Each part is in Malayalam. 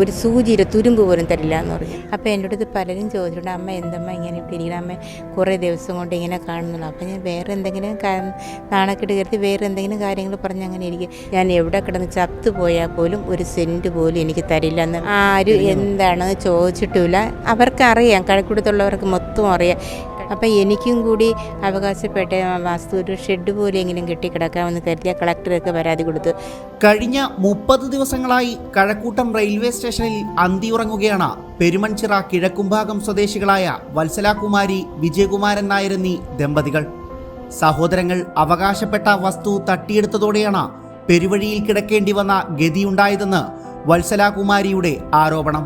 ഒരു സൂചിയുടെ തുരുമ്പ് പോലും തരില്ല എന്ന് പറഞ്ഞു. അപ്പോൾ എന്റെ അടുത്ത് പലരും ചോദിച്ചിട്ടുണ്ട് അമ്മ എന്തമ്മ ഇങ്ങനെ ഇവിടെ ഇരിക്കണം അമ്മ കുറേ ദിവസം കൊണ്ട് ഇങ്ങനെ കാണുന്നുള്ളൂ അപ്പോൾ ഞാൻ വേറെ എന്തെങ്കിലും കാരണം നാണക്കെട്ട് കയറ്റി വേറെ എന്തെങ്കിലും കാര്യങ്ങൾ പറഞ്ഞ് അങ്ങനെ ഇരിക്കും. ഞാൻ എവിടെ കിടന്ന് ചത്തു പോയാൽ പോലും ഒരു സെന്റ് പോലും എനിക്ക് തരില്ല എന്ന് ആരും എന്താണെന്ന് ചോദിച്ചിട്ടില്ല അവർക്കറിയാം. കഴക്കൂടത്തുള്ളവർക്ക് മൊത്തം അറിയാം. അപ്പം എനിക്കും കൂടി അവകാശപ്പെട്ട വാസ്തു ഒരു ഷെഡ് പോലെയെങ്കിലും കെട്ടിക്കിടക്കാമെന്ന് കരുതിയ കളക്ടർക്ക് പരാതി കൊടുത്തു. കഴിഞ്ഞ മുപ്പത് ദിവസങ്ങളായി കഴക്കൂട്ടം റെയിൽവേ സ്റ്റേഷനിൽ അന്തിയുറങ്ങുകയാണ് പെരുമൺചിറ കിഴക്കുംഭാഗം സ്വദേശികളായ വത്സലാകുമാരി വിജയകുമാരൻ നായർ എന്നീ ദമ്പതികൾ. സഹോദരങ്ങൾ അവകാശപ്പെട്ട വസ്തു തട്ടിയെടുത്തതോടെയാണ് പെരുവഴിയിൽ കിടക്കേണ്ടി വന്ന ഗതിയുണ്ടായതെന്ന് വത്സലാകുമാരിയുടെ ആരോപണം.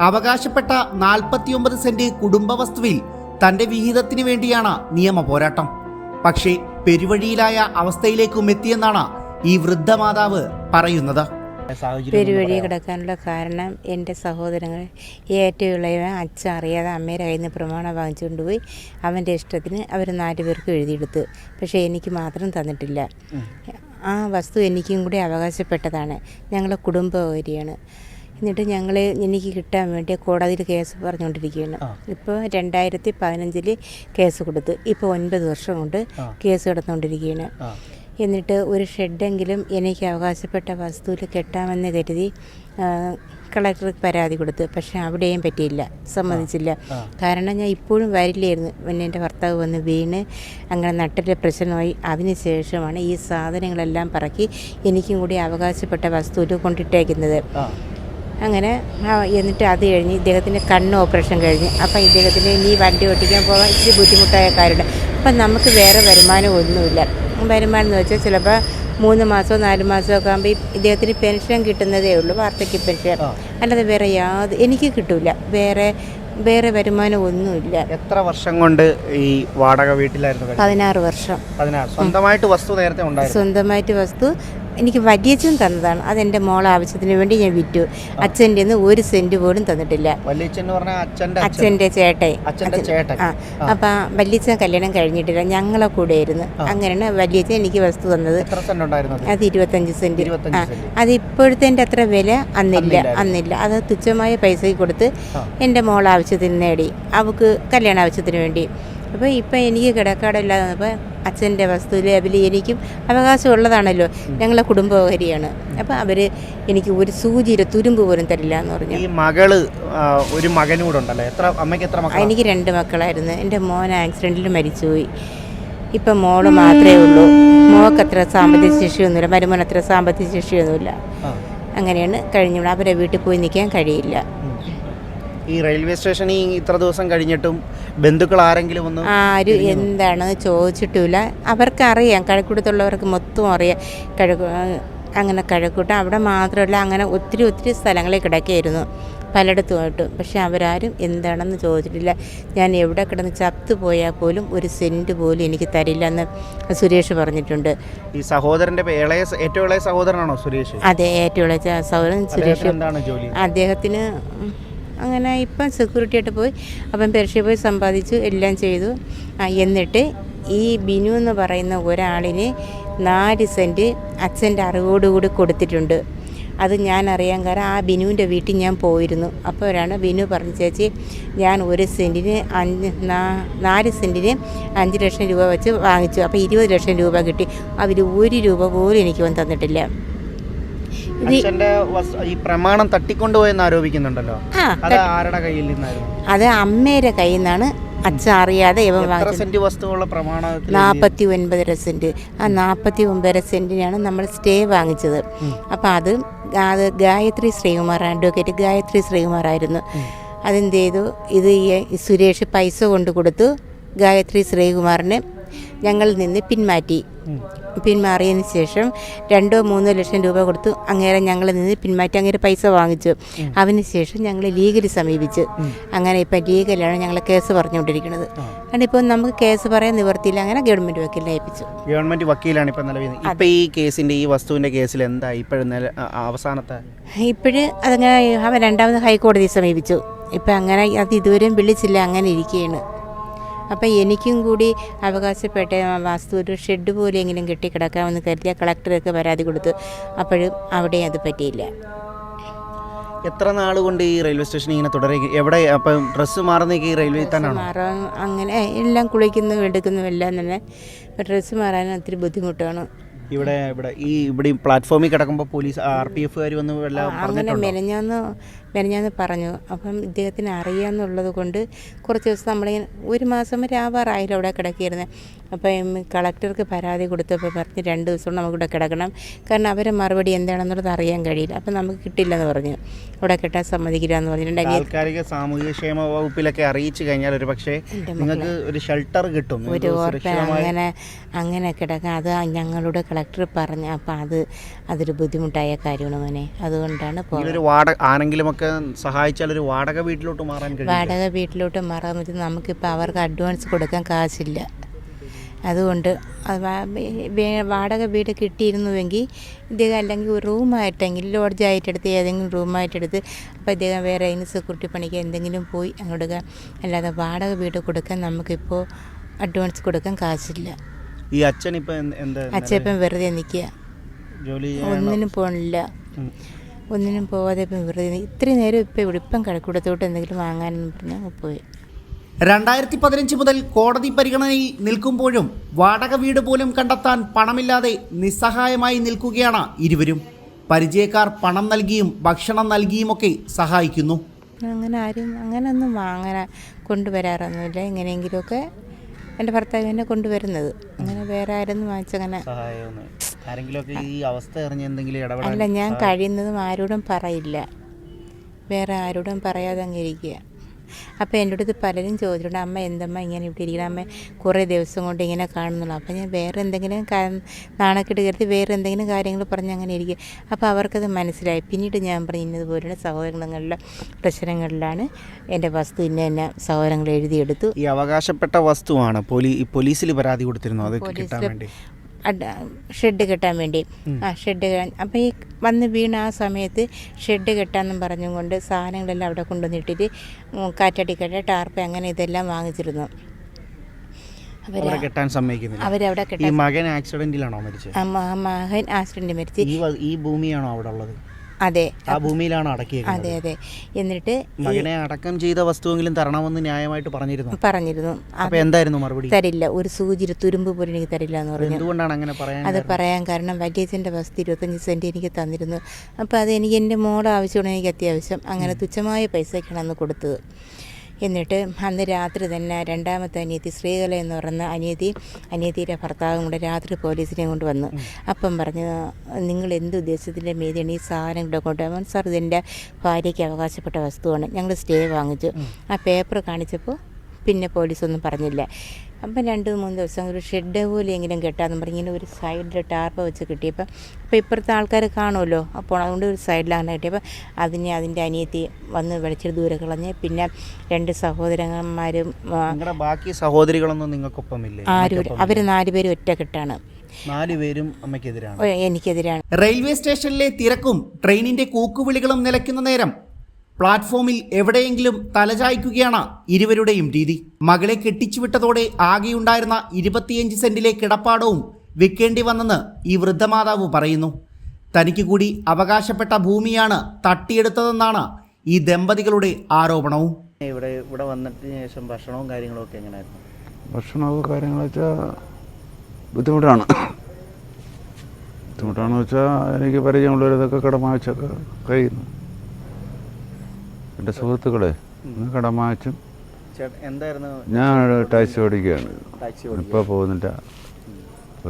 അവകാശപ്പെട്ട നാൽപ്പത്തിയൊമ്പത് സെന്റ് കുടുംബ വസ്തുവിൽ തന്റെ വിഹിതത്തിന് വേണ്ടിയാണ് നിയമ പോരാട്ടം പക്ഷേ പെരുവഴിയിലായ അവസ്ഥയിലേക്കും എത്തിയെന്നാണ് ഈ വൃദ്ധമാതാവ് പറയുന്നത്. പെരുവഴി കിടക്കാനുള്ള കാരണം എന്റെ സഹോദരങ്ങൾ ഏറ്റവും ഇളയവൻ അച്ഛൻ അറിയാതെ അമ്മയുടെ കയ്യിൽ നിന്ന് പ്രമാണം വാങ്ങിച്ചുകൊണ്ട് പോയി അവന്റെ ഇഷ്ടത്തിന് അവർ നാല് പേർക്ക് എഴുതിയെടുത്ത്. പക്ഷേ എനിക്ക് മാത്രം തന്നിട്ടില്ല. ആ വസ്തു എനിക്കും കൂടി അവകാശപ്പെട്ടതാണ്. ഞങ്ങളുടെ കുടുംബകാരിയാണ് എന്നിട്ട് ഞങ്ങൾ എനിക്ക് കിട്ടാൻ വേണ്ടി കോടതിയിൽ കേസ് പറഞ്ഞുകൊണ്ടിരിക്കുകയാണ് ഇപ്പോൾ രണ്ടായിരത്തി പതിനഞ്ചിൽ കേസ് കൊടുത്ത്. ഇപ്പോൾ ഒൻപത് വർഷം കൊണ്ട് കേസ് കിടന്നുകൊണ്ടിരിക്കുകയാണ് എന്നിട്ട് ഒരു ഷെഡെങ്കിലും എനിക്ക് അവകാശപ്പെട്ട വസ്തുവിൽ കെട്ടാമെന്ന് കരുതി കളക്ടർക്ക് പരാതി കൊടുത്തു. പക്ഷെ അവിടെയും പറ്റിയില്ല സമ്മതിച്ചില്ല. കാരണം ഞാൻ ഇപ്പോഴും വരില്ലായിരുന്നു. പിന്നെ എന്റെ ഭർത്താവ് വന്ന് വീണ് അങ്ങനെ നട്ടിലെ പ്രശ്നമായി. അതിന് ശേഷമാണ് ഈ സാധനങ്ങളെല്ലാം പറക്കി എനിക്കും കൂടി അവകാശപ്പെട്ട വസ്തുവിൽ കൊണ്ടിട്ടേക്കുന്നത്. അങ്ങനെ എന്നിട്ട് അത് കഴിഞ്ഞ് ഇദ്ദേഹത്തിന്റെ കണ്ണ് ഓപ്പറേഷൻ കഴിഞ്ഞ്. അപ്പം ഇദ്ദേഹത്തിന് ഇനി വണ്ടി ഓട്ടിക്കാൻ പോകാൻ ഇച്ചിരി ബുദ്ധിമുട്ടായ കാര്യമുണ്ട് അപ്പം നമുക്ക് വേറെ വരുമാനം ഒന്നുമില്ല. വരുമാനം എന്ന് വെച്ചാൽ ചിലപ്പോൾ മൂന്ന് മാസമോ നാല് മാസമോ ഒക്കെ ആകുമ്പോൾ ഇദ്ദേഹത്തിന് പെൻഷൻ കിട്ടുന്നതേ ഉള്ളൂ വാർദ്ധക്യ പെൻഷൻ. അല്ലാതെ വേറെ യാത് എനിക്ക് കിട്ടില്ല വേറെ വേറെ വരുമാനം ഒന്നുമില്ല. എത്ര വർഷം കൊണ്ട് ഈ വാടക വീട്ടിലായിരുന്നു? പതിനാറ് വർഷം. സ്വന്തമായിട്ട് വസ്തു നേരത്തെ സ്വന്തമായിട്ട് വസ്തു എനിക്ക് വലിയച്ഛൻ തന്നതാണ്. അതെന്റെ മോൾ ആവശ്യത്തിന് വേണ്ടി ഞാൻ വിറ്റു. അച്ഛന്റെ നിന്ന് ഒരു സെന്റ് പോലും തന്നിട്ടില്ല. അച്ഛന്റെ ചേട്ടൻ. ആ. അപ്പം വല്യച്ഛൻ കല്യാണം കഴിഞ്ഞിട്ടില്ല. ഞങ്ങളെ കൂടെ ആയിരുന്നു അങ്ങനെയാണ് വല്യച്ഛൻ എനിക്ക് വസ്തു തന്നത്. സെന്റ് അത്? ഇരുപത്തഞ്ച് സെന്റ് ആ. സെന്റ്. അത് ഇപ്പോഴത്തെ അത്ര വില അന്നില്ല. അന്നില്ല. അത് തുച്ഛമായ പൈസയ്ക്ക് കൊടുത്ത് എന്റെ മോൾ ആവശ്യത്തിന് നേടി. അവക്ക് കല്യാണ ആവശ്യത്തിന് വേണ്ടി. അപ്പോൾ ഇപ്പം എനിക്ക് കിടക്കാടില്ലാതെ അപ്പോൾ അച്ഛന്റെ വസ്തുവിൽ അതിൽ എനിക്കും അവകാശമുള്ളതാണല്ലോ. ഞങ്ങളെ കുടുംബകാരിയാണ് അപ്പോൾ അവർ എനിക്ക് ഒരു സൂചിയുടെ തുരുമ്പ് പോലും തരില്ല എന്ന് പറഞ്ഞു. ഈ മകൾ ഒരു മകനൂടുണ്ടല്ലോ എത്ര അമ്മയ്ക്ക് എത്ര മക്കൾ എനിക്ക് രണ്ട് മക്കളായിരുന്നു. എന്റെ മോൻ ആക്സിഡന്റിൽ മരിച്ചുപോയി. ഇപ്പം മോൾ മാത്രമേ ഉള്ളൂ. മോൾക്ക് അത്ര സാമ്പത്തിക ശേഷിയൊന്നുമില്ല മരുമോൻ അത്ര സാമ്പത്തിക ശേഷിയൊന്നുമില്ല അങ്ങനെയാണ് കഴിഞ്ഞു അവരെ വീട്ടിൽ പോയി നിൽക്കാൻ കഴിയില്ല. ഈ റെയിൽവേ സ്റ്റേഷനിൽ ഇത്ര ദിവസം കഴിഞ്ഞിട്ടും ബന്ധുക്കൾ ആരെങ്കിലും ഒന്ന് ആരും എന്താണെന്ന് ചോദിച്ചിട്ടില്ല. അവർക്കറിയാം. കഴക്കൂട്ടത്തുള്ളവർക്ക് മൊത്തം അറിയാം. കഴക്കു അങ്ങനെ കഴക്കൂട്ടം. അവിടെ മാത്രമല്ല അങ്ങനെ ഒത്തിരി ഒത്തിരി സ്ഥലങ്ങളിൽ കിടക്കുകയായിരുന്നു പലയിടത്തുമായിട്ട്. പക്ഷെ അവരാരും എന്താണെന്ന് ചോദിച്ചിട്ടില്ല. ഞാൻ എവിടെ കിടന്ന് ചത്തു പോയാൽ പോലും ഒരു സെന്റ് പോലും എനിക്ക് തരില്ല എന്ന് സുരേഷ് പറഞ്ഞിട്ടുണ്ട്. ഈ സഹോദരന്റെ ഏറ്റവും ഇളയ സഹോദരനാണോ സുരേഷ്? അതെ ഏറ്റവും ഇളയ സഹോദരൻ സുരേഷ്. അദ്ദേഹത്തിന് അങ്ങനെ ഇപ്പം സെക്യൂരിറ്റി ആയിട്ട് പോയി. അപ്പം പെർഷ്യ പോയി സമ്പാദിച്ചു എല്ലാം ചെയ്തു. എന്നിട്ട് ഈ ബിനു എന്ന് പറയുന്ന ഒരാളിന് നാല് സെന്റ് അച്ഛന്റെ അറിവോടുകൂടി കൊടുത്തിട്ടുണ്ട്. അത് ഞാൻ അറിയാൻ കാരണം ആ ബിനുവിന്റെ വീട്ടിൽ ഞാൻ പോയിരുന്നു. അപ്പോഴാണ് ബിനു പറഞ്ഞു ചേച്ചി ഞാൻ ഒരു സെന്റിന് അഞ്ച് നാല് സെന്റിന് അഞ്ച് ലക്ഷം രൂപ വെച്ച് വാങ്ങിച്ചു. അപ്പോൾ ഇരുപത് ലക്ഷം രൂപ കിട്ടി. അവർ ഒരു രൂപ പോലും എനിക്ക് വന്ന് തന്നിട്ടില്ല. അച്ഛന്റെ ഈ പ്രമാണം തട്ടിക്കൊണ്ടുപോയെന്ന് ആരോപിക്കുന്നുണ്ടല്ലോ. അത് ആരുടെ കയ്യിൽ നിന്നായിരുന്നു? അത് അമ്മയുടെ കയ്യിൽ നിന്നാണ്. അച്ഛൻ അറിയാതെ ഇവൻ വാങ്ങിച്ചത്. സെന്റ് നാൽപ്പത്തി ഒൻപതര സെന്റ് ആ നാൽപ്പത്തി ഒമ്പതര സെന്റിനാണ് നമ്മൾ സ്റ്റേ വാങ്ങിച്ചത്. അപ്പോൾ അത് അത് ഗായത്രി ശ്രീകുമാർ അഡ്വക്കേറ്റ് ഗായത്രി ശ്രീകുമാറായിരുന്നു. അതെന്ത് ചെയ്തു? ഇത് ഈ സുരേഷ് പൈസ കൊണ്ട് കൊടുത്തു ഗായത്രി ശ്രീകുമാറിന് ഞങ്ങളിൽ നിന്ന് പിന്മാറ്റി. പിന്മാറിയതിന് ശേഷം രണ്ടോ മൂന്നോ ലക്ഷം രൂപ കൊടുത്തു അങ്ങേരെ ഞങ്ങൾ നിന്ന് പിന്മാറ്റി അങ്ങേരെ പൈസ വാങ്ങിച്ചു. അതിന് ശേഷം ഞങ്ങൾ ലീഗിൽ സമീപിച്ചു. അങ്ങനെ ഇപ്പം ലീഗലാണ് ഞങ്ങൾ കേസ് പറഞ്ഞുകൊണ്ടിരിക്കുന്നത്. കാരണം ഇപ്പോൾ നമുക്ക് കേസ് പറയാൻ നിവർത്തിയില്ല അങ്ങനെ ഗവൺമെന്റ് വക്കീലിനെ ഏൽപ്പിച്ചു. ഗവൺമെന്റ് വക്കീലാണ് ഇപ്പം നിലവിൽ ഇപ്പൊ ഈ കേസിന്റെ ഈ വസ്തുവിന്റെ കേസിൽ എന്താ ഇപ്പോഴും അവസാനത്തെ? ഇപ്പോഴ് അതങ്ങനെ അവൻ രണ്ടാമത് ഹൈക്കോടതിയെ സമീപിച്ചു. ഇപ്പം അങ്ങനെ അത് ഇതുവരെയും വിളിച്ചില്ല അങ്ങനെ ഇരിക്കുകയാണ് അപ്പം എനിക്കും കൂടി അവകാശപ്പെട്ട വാസ്തു ഒരു ഷെഡ് പോലെയെങ്കിലും കെട്ടിക്കിടക്കാമെന്ന് കരുതിയ കളക്ടർക്ക് പരാതി കൊടുത്തു. അപ്പോഴും അവിടെ അത് പറ്റിയില്ല. എത്ര നാൾ കൊണ്ട് ഈ റെയിൽവേ സ്റ്റേഷൻ ഇങ്ങനെ തുടരെ? എവിടെ അപ്പം ഡ്രസ്സ് മാറുന്നേക്ക് ഈ റെയിൽവേ തന്നെ മാറാൻ അങ്ങനെ എല്ലാം കുളിക്കുന്നു എടുക്കുന്നു എല്ലാം തന്നെ. ഡ്രസ്സ് മാറാൻ ഒത്തിരി ബുദ്ധിമുട്ടാണ്. ഇവിടെ ഇവിടെ ഈ ഇവിടെ പ്ലാറ്റ്ഫോമിൽ കിടക്കുമ്പോൾ പോലീസ് ആർ പി എഫുകാർ വന്ന് അങ്ങനെ മെനഞ്ഞാന്ന് മെനഞ്ഞാന്ന് പറഞ്ഞു. അപ്പം ഇദ്ദേഹത്തിന് അറിയാമെന്നുള്ളത് കൊണ്ട് കുറച്ച് ദിവസം നമ്മളിങ്ങനെ ഒരു മാസം വരെ ആവാറായില്ല അവിടെ കിടക്കിയിരുന്നത് അപ്പം കളക്ടർക്ക് പരാതി കൊടുത്തപ്പോൾ പറഞ്ഞ് രണ്ട് ദിവസം നമുക്കിവിടെ കിടക്കണം. കാരണം അവരെ മറുപടി എന്താണെന്നുള്ളത് അറിയാൻ കഴിയില്ല. അപ്പം നമുക്ക് കിട്ടില്ലെന്ന് പറഞ്ഞു. അവിടെ കിട്ടാൻ സമ്മതിക്കില്ല എന്ന് പറഞ്ഞിട്ടുണ്ട് താൽക്കാലിക സാമൂഹിക ക്ഷേമ വകുപ്പിലൊക്കെ അറിയിച്ചു കഴിഞ്ഞാൽ ഒരു പക്ഷേ നിങ്ങൾക്ക് ഒരു ഷെൽട്ടർ കിട്ടും. ഒരു ഓർമ്മ അങ്ങനെ അങ്ങനെ കിടക്കാം. അത് ഞങ്ങളുടെ കളക്ടർ പറഞ്ഞു അപ്പം അത് അതൊരു ബുദ്ധിമുട്ടായ കാര്യമാണ് മോനെ. അതുകൊണ്ടാണ് പോകുന്നത് വാടക സഹായിച്ചാൽ ഒരു വാടക വീട്ടിലോട്ട് മാറാൻ കഴിയും വാടക വീട്ടിലോട്ട് മാറാൻ പറ്റും. നമുക്കിപ്പോൾ അവർക്ക് അഡ്വാൻസ് കൊടുക്കാൻ കാശില്ല. അതുകൊണ്ട് വാടക വീട് കിട്ടിയിരുന്നുവെങ്കിൽ ഇദ്ദേഹം അല്ലെങ്കിൽ ഒരു റൂമായിട്ടെങ്കിൽ ലോഡ്ജായിട്ടെടുത്ത് ഏതെങ്കിലും റൂമായിട്ടെടുത്ത് അപ്പോൾ ഇദ്ദേഹം വേറെ അതിന് സെക്യൂരിറ്റി പണിക്ക് എന്തെങ്കിലും പോയി അങ്ങോട്ട് അല്ലാതെ വാടക വീട് കൊടുക്കാൻ നമുക്കിപ്പോൾ അഡ്വാൻസ് കൊടുക്കാൻ കാശില്ല. ഈ അച്ഛൻ ഇപ്പം എന്താ എന്താ അച്ഛപ്പം വെറുതെ നിൽക്കുക. ഒന്നിനും പോകണില്ല ഉം. ഒന്നിനും പോവാതെ ഇപ്പം വെറുതെ ഇത്രയും നേരം ഇപ്പം ഇവിടെ ഇപ്പം കടക്കൂടത്തോട്ട് എന്തെങ്കിലും വാങ്ങാനെന്ന് പറഞ്ഞാൽ പോയി. രണ്ടായിരത്തി പതിനഞ്ച് മുതൽ കോടതി പരിഗണനയിൽ നിൽക്കുമ്പോഴും വാടക വീട് പോലും കണ്ടെത്താൻ പണമില്ലാതെ നിസ്സഹായമായി നിൽക്കുകയാണ് ഇരുവരും. പരിചയക്കാർ പണം നൽകിയും ഭക്ഷണം നൽകിയുമൊക്കെ സഹായിക്കുന്നു. അങ്ങനെ ആരും അങ്ങനെ ഒന്നും വാങ്ങാൻ കൊണ്ടുവരാറൊന്നുമില്ല. എങ്ങനെയെങ്കിലുമൊക്കെ എന്റെ ഭർത്താവ് എന്നെ കൊണ്ടുവരുന്നത്. അങ്ങനെ വേറെ ആരൊന്നും വാങ്ങിച്ചങ്ങനെ ആരെങ്കിലുമൊക്കെ ഈ അവസ്ഥ അറിഞ്ഞ് എന്തെങ്കിലും അല്ല ഞാൻ കഴിയുന്നതും ആരോടും പറയില്ല. വേറെ ആരോടും പറയാതെ അങ്ങ് ഇരിക്കുക. അപ്പോൾ എന്റെ അടുത്ത് പലരും ചോദിച്ചിട്ടുണ്ട് അമ്മ എന്തമ്മ ഇങ്ങനെ ഇവിടെ ഇരിക്കണം? അമ്മ കുറേ ദിവസം കൊണ്ട് ഇങ്ങനെ കാണുന്നുള്ളൂ. അപ്പോൾ ഞാൻ വേറെ എന്തെങ്കിലും നാണക്കെട്ട് കരുതി വേറെ എന്തെങ്കിലും കാര്യങ്ങൾ പറഞ്ഞ് അങ്ങനെ ഇരിക്കുക. അപ്പോൾ അവർക്കത് മനസ്സിലായി. പിന്നീട് ഞാൻ പറഞ്ഞു ഇന്നതുപോലുള്ള സഹോദരങ്ങളിലെ പ്രശ്നങ്ങളിലാണ് എന്റെ വസ്തു ഇന്ന എന്നെ സഹോദരങ്ങൾ എഴുതിയെടുത്തു. ഈ അവകാശപ്പെട്ട വസ്തുവാണ് പോലീസിൽ പരാതി കൊടുത്തിരുന്നു അത് കിട്ടാൻ വേണ്ടി. ഷെഡ് കെട്ടാൻ വേണ്ടി. ആ ഷെഡ് അപ്പോൾ ഈ വന്ന് വീണ ആ സമയത്ത് ഷെഡ് കെട്ടാമെന്നും പറഞ്ഞും കൊണ്ട് സാധനങ്ങളെല്ലാം അവിടെ കൊണ്ടുവന്നിട്ടിട്ട് കാറ്റടിക്കട്ടെ ടാർപ്പ് അങ്ങനെ ഇതെല്ലാം വാങ്ങിച്ചിരുന്നു. കെട്ടാൻ സമ്മതിക്കുന്നില്ല. അവരവിടെ മകൻ ആക്സിഡന്റിലാണോ മരിച്ചത്? ആ മകൻ ആക്സിഡന്റിൽ മരിച്ചു. ഈ ഭൂമിയാണോ അവിടെ ഉള്ളത്? അതെ. ആ ഭൂമിയിലാണ് അടക്കിയത് അതെ അതെ. എന്നിട്ട് മകനെ അടക്കം ചെയ്ത വസ്തുവെങ്കിലും തരണമെന്ന് ന്യായമായിട്ട് പറഞ്ഞിരുന്നു. പറഞ്ഞിരുന്നു. അപ്പൊ എന്തായിരുന്നു മറുപടി? തരില്ല. ഒരു സൂചി തുരുമ്പ് പോലും എനിക്ക് തരില്ല എന്ന് പറഞ്ഞു. എന്തുകൊണ്ടാണ് അങ്ങനെ പറയാൻ അത് പറയാൻ കാരണം വലിയച്ഛന്റെ വസ്തു ഇരുപത്തഞ്ച് സെന്റ് എനിക്ക് തന്നിരുന്നു. അപ്പോൾ അത് എനിക്ക് എന്റെ മോളെ ആവശ്യമാണ് എനിക്ക് അത്യാവശ്യം. അങ്ങനെ തുച്ഛമായ പൈസയ്ക്കാണ് അന്ന് കൊടുത്തത്. എന്നിട്ട് അന്ന് രാത്രി തന്നെ രണ്ടാമത്തെ അനിയത്തി ശ്രീകല എന്ന് പറയുന്ന അനിയത്തി അനിയത്തിയുടെ ഭർത്താവും കൂടെ രാത്രി പോലീസിനെ കൊണ്ട് വന്നു. അപ്പം പറഞ്ഞു നിങ്ങൾ എന്ത് ഉദ്ദേശത്തിന്റെ മീതിയാണ് ഈ സാധനം ഇവിടെ കൊണ്ടുപോകാൻ സാർ ഇതെന്റെ ഭാര്യയ്ക്ക് അവകാശപ്പെട്ട വസ്തുവാണ്. ഞങ്ങൾ സ്റ്റേ വാങ്ങിച്ചു. ആ പേപ്പർ കാണിച്ചപ്പോൾ പിന്നെ പോലീസൊന്നും പറഞ്ഞില്ല. അപ്പം രണ്ട് മൂന്ന് ദിവസം ഒരു ഷെഡ് പോലെയെങ്കിലും കെട്ടാന്ന് പറഞ്ഞ് ഇങ്ങനെ ഒരു സൈഡിൽ ടാർപ്പ് വെച്ച് കിട്ടിയപ്പോൾ അപ്പോൾ ഇപ്പുറത്തെ ആൾക്കാർ കാണുമല്ലോ. അപ്പോൾ അതുകൊണ്ട് ഒരു സൈഡിലാണ് കിട്ടിയപ്പോൾ അതിനെ അതിന്റെ അനിയത്തി വന്ന് വെളിച്ചിട്ട് ദൂരെ കളഞ്ഞ് പിന്നെ രണ്ട് സഹോദരന്മാരും ബാക്കി സഹോദരികളൊന്നും നിങ്ങൾക്കൊപ്പം ഇല്ല. ആരും അവർ നാലുപേരും ഒറ്റക്കെട്ടാണ് നാല് പേരും അമ്മയ്ക്കെതിരാണ്. ഓ, എനിക്കെതിരാണ്. റെയിൽവേ സ്റ്റേഷനിലെ തിരക്കും ട്രെയിനിന്റെ കൂക്കുവിളികളും നിലയ്ക്കുന്ന നേരം പ്ലാറ്റ്ഫോമിൽ എവിടെയെങ്കിലും തലചായ്ക്കുകയാണ് ഇരുവരുടെയും രീതി. മകളെ കെട്ടിച്ചുവിട്ടതോടെ ആകെയുണ്ടായിരുന്ന ഇരുപത്തിയഞ്ച് സെന്റിലെ കിടപ്പാടവും വിൽക്കേണ്ടി വന്നെന്ന് ഈ വൃദ്ധമാതാവ് പറയുന്നു. തനിക്ക് കൂടി അവകാശപ്പെട്ട ഭൂമിയാണ് തട്ടിയെടുത്തതെന്നാണ് ഈ ദമ്പതികളുടെ ആരോപണവും. ഇവിടെ ഇവിടെ വന്നതിന് ശേഷം ഭക്ഷണവും കാര്യങ്ങളും ഒക്കെ എങ്ങനെയായിരുന്നു? ഭക്ഷണമൊക്കെ കാര്യങ്ങൾ വെച്ചാൽ ബുദ്ധിമുട്ടാണ്. ബുദ്ധിമുട്ടാണെന്ന് വെച്ചാൽ എനിക്ക് പരിചയമുള്ളവരിതൊക്കെ കടമാച്ചൊക്കെ കഴിയുന്നു. എന്റെ സുഹൃത്തുക്കളെ കടമാച്ചും ഞാൻ ടാക്സി ഓടിക്കുകയാണ്. ഇപ്പോൾ പോകുന്നില്ല.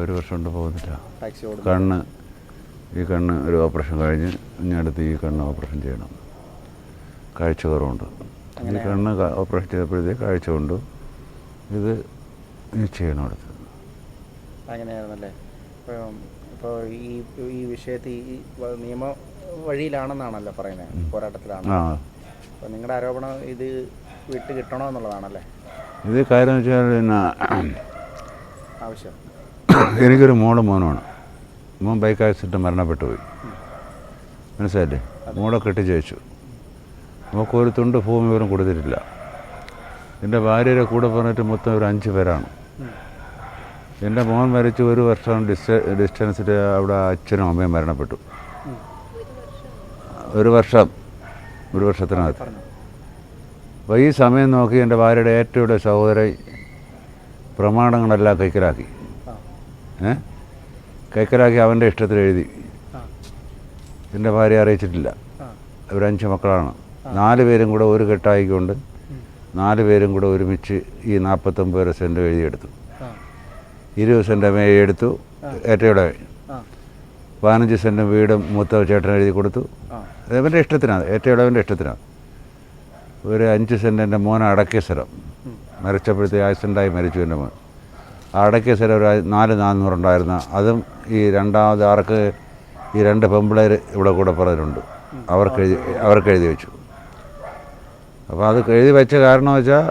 ഒരു വർഷം കൊണ്ട് പോകുന്നില്ല. കണ്ണ് ഈ കണ്ണ് ഒരു ഓപ്പറേഷൻ കഴിഞ്ഞ് ഇനി അടുത്ത് ഈ കണ്ണ് ഓപ്പറേഷൻ ചെയ്യണം. കാഴ്ച കുറവുണ്ട്. ഈ കണ്ണ് ഓപ്പറേഷൻ ചെയ്തപ്പോഴത്തേക്ക് കാഴ്ച കൊണ്ട്. ഇത് ചെയ്യണം അടുത്ത്. അങ്ങനെയായിരുന്നല്ലേ? ഇപ്പോൾ ഈ ഈ വിഷയത്തിൽ നിയമ വഴിയിലാണെന്നാണല്ലോ പറയുന്നത്. പോരാട്ടത്തിലാണ് ആ. അപ്പോൾ നിങ്ങളുടെ ആരോപണം ഇത് വിട്ട് കിട്ടണോ എന്നുള്ളതാണല്ലേ? ഇത് കാര്യം വെച്ചാൽ പിന്നെ ആവശ്യം. എനിക്കൊരു മോളും മോനുമാണ്. മോൻ ബൈക്ക് ആക്സിഡന്റ് മരണപ്പെട്ടു പോയി. മനസ്സിലായില്ലേ? മോളെ കെട്ടിച്ചു നമുക്ക് ഒരു തുണ്ട് ഭൂമി പോലും കൊടുത്തിട്ടില്ല. എന്റെ ഭാര്യയുടെ കൂടെ പറഞ്ഞിട്ട് മൊത്തം ഒരു അഞ്ച് പേരാണ്. എന്റെ മോൻ മരിച്ച് ഒരു വർഷം ഡിസ്റ്റ ഡിസ്റ്റൻസിൽ അവിടെ അച്ഛനും അമ്മയും മരണപ്പെട്ടു. ഒരു വർഷം. ഒരു വർഷത്തിനകത്ത്. അപ്പോൾ ഈ സമയം നോക്കി എന്റെ ഭാര്യയുടെ ഏറ്റവും ഇളയ സഹോദരൻ പ്രമാണങ്ങളെല്ലാം കൈക്കലാക്കി. ഏ? കൈക്കലാക്കി അവന്റെ ഇഷ്ടത്തിൽ എഴുതി. എന്റെ ഭാര്യ അറിയിച്ചിട്ടില്ല. അവരഞ്ച് മക്കളാണ്. നാല് പേരും കൂടെ ഒരു കെട്ടായിക്കൊണ്ട് നാല് പേരും കൂടെ ഒരുമിച്ച് ഈ നാൽപ്പത്തൊമ്പത് സെന്റ് എഴുതിയെടുത്തു. ഇരുപത് സെന്റ് മേ എടുത്തു ഏറ്റയുടെ പതിനഞ്ച് സെന്റ് വീടും മൂത്ത ചേട്ടൻ എഴുതി കൊടുത്തു. അവന്റെ ഇഷ്ടത്തിനാണ് ഏറ്റവും ഇളവന്റെ ഇഷ്ടത്തിനാണ്. ഒരു അഞ്ച് സെന്റ് എന്റെ മോൻ അടക്കിയ സ്ഥലം. മരിച്ചപ്പോഴത്തെ ആക്സിഡന്റായി മരിച്ചു എന്റെ മോൻ. ആ അടക്കിയ സ്ഥലം ഒരു നാല് നാനൂറുണ്ടായിരുന്ന അതും ഈ രണ്ടാമത് ആർക്ക് ഈ രണ്ട് പെമ്പിളേർ ഇവിടെ കൂടെ പറഞ്ഞിട്ടുണ്ട്. അവർക്ക് എഴുതി അവർക്ക് എഴുതി വെച്ചു. അപ്പോൾ അത് എഴുതി വെച്ച കാരണം വെച്ചാൽ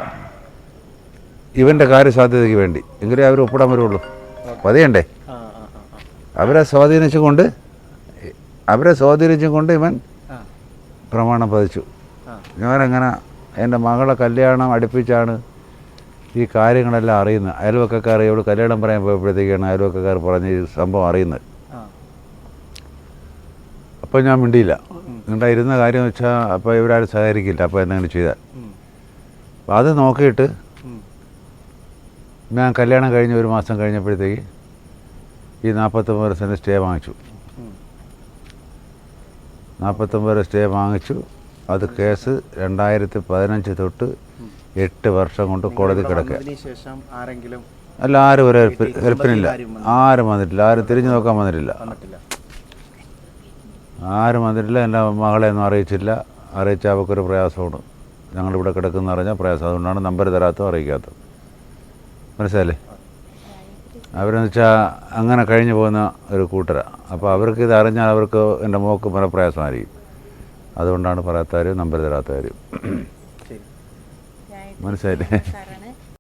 ഇവന്റെ കാര്യസാധ്യതയ്ക്ക് വേണ്ടി. എങ്കിലേ അവർ ഒപ്പിടാൻ വരുള്ളൂ പതിയണ്ടേ? അവരെ സ്വാധീനിച്ചുകൊണ്ട് അവരെ സ്വാധീനിച്ചുകൊണ്ട് ഇവൻ പ്രമാണം പതിച്ചു ഞാനങ്ങനെ എന്റെ മകളെ കല്യാണം അടുപ്പിച്ചാണ് ഈ കാര്യങ്ങളെല്ലാം അറിയുന്നത്. അയൽവക്കക്കാർ ഇവിടെ കല്യാണം പറയാൻ പോയപ്പോഴത്തേക്കാണ് അയൽവക്കക്കാർ പറഞ്ഞ് ഈ സംഭവം അറിയുന്നത്. അപ്പോൾ ഞാൻ മിണ്ടിയില്ല. ഉണ്ടായിരുന്ന കാര്യം വെച്ചാൽ അപ്പോൾ ഇവരാരും സഹകരിക്കില്ല. അപ്പോൾ എന്തെങ്കിലും ചെയ്താൽ. അപ്പോൾ അത് നോക്കിയിട്ട് ഞാൻ കല്യാണം കഴിഞ്ഞ് ഒരു മാസം കഴിഞ്ഞപ്പോഴത്തേക്ക് ഈ നാൽപ്പത്തൊമ്പത് സെന്റ് സ്റ്റേ വാങ്ങിച്ചു. നാൽപ്പത്തൊമ്പത് സ്റ്റേ വാങ്ങിച്ചു. അത് കേസ് രണ്ടായിരത്തി പതിനഞ്ച് തൊട്ട് എട്ട് വർഷം കൊണ്ട് കോടതി കിടക്കുക. അല്ല ആരും ഒരു ഹെൽപ്പ് ഹെൽപ്പിനില്ല. ആരും വന്നിട്ടില്ല. ആരും തിരിഞ്ഞു നോക്കാൻ വന്നിട്ടില്ല. ആരും വന്നിട്ടില്ല. എന്റെ മകളെ ഒന്നും അറിയിച്ചില്ല. അറിയിച്ച അവൾക്കൊരു പ്രയാസമാണ്. ഞങ്ങളിവിടെ കിടക്കുന്ന അറിഞ്ഞാൽ പ്രയാസം. അതുകൊണ്ടാണ് നമ്പർ തരാത്തതും അറിയിക്കാത്തത്. മനസ്സിലല്ലേ അവരെന്ന് വെച്ചാൽ അങ്ങനെ കഴിഞ്ഞു പോകുന്ന ഒരു കൂട്ടരാണ് അപ്പോൾ അവർക്ക് ഇത് അറിഞ്ഞാൽ അവർക്ക് എന്റെ മോക്ക് മനപ്രയാസമായിരിക്കും. പ്രയാസമായിരിക്കും അതുകൊണ്ടാണ് പറയാത്തവരും നമ്പർ തരാത്തവരും മനസ്സിലായില്ലേ?